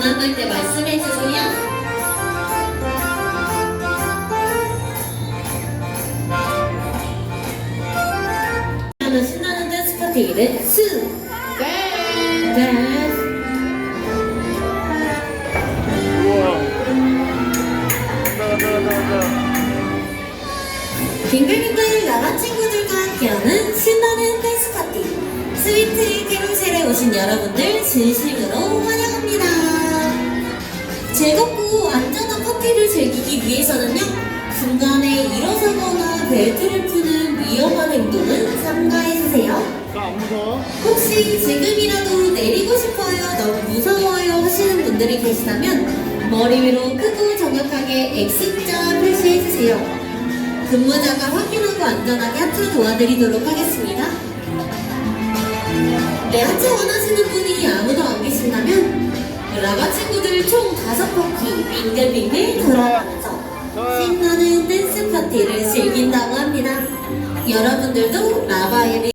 지나갈 때 말씀해 주세요. 하는 신나는 댄스 파티를 간다, 간다, 간다. 빙글빙글 나라 친구들과 함께하는 신나는 댄스 파티 스위트 캐롤셀에 오신 여러분들 진심으로 환영합니다 즐겁고 안전한 파티를 즐기기 위해서는요 중간에 일어서거나 벨트를 푸는 위험한 행동은 삼가해주세요? 혹시 지금이라도 내리고 싶어요, 너무 무서워요 하시는 분들이 계시다면 머리 위로 크고 정확하게 X자 표시해주세요. 근무자가 확인하고 안전하게 하트 도와드리도록 하겠습니다. 네, 하트 원하시는 분이 아무도 안 계신다면 라바 친구들 총 다섯 바퀴 빙글빙글 돌아가면서 신나는 댄스 파티를 즐긴다고 합니다. 여러분들도 라바의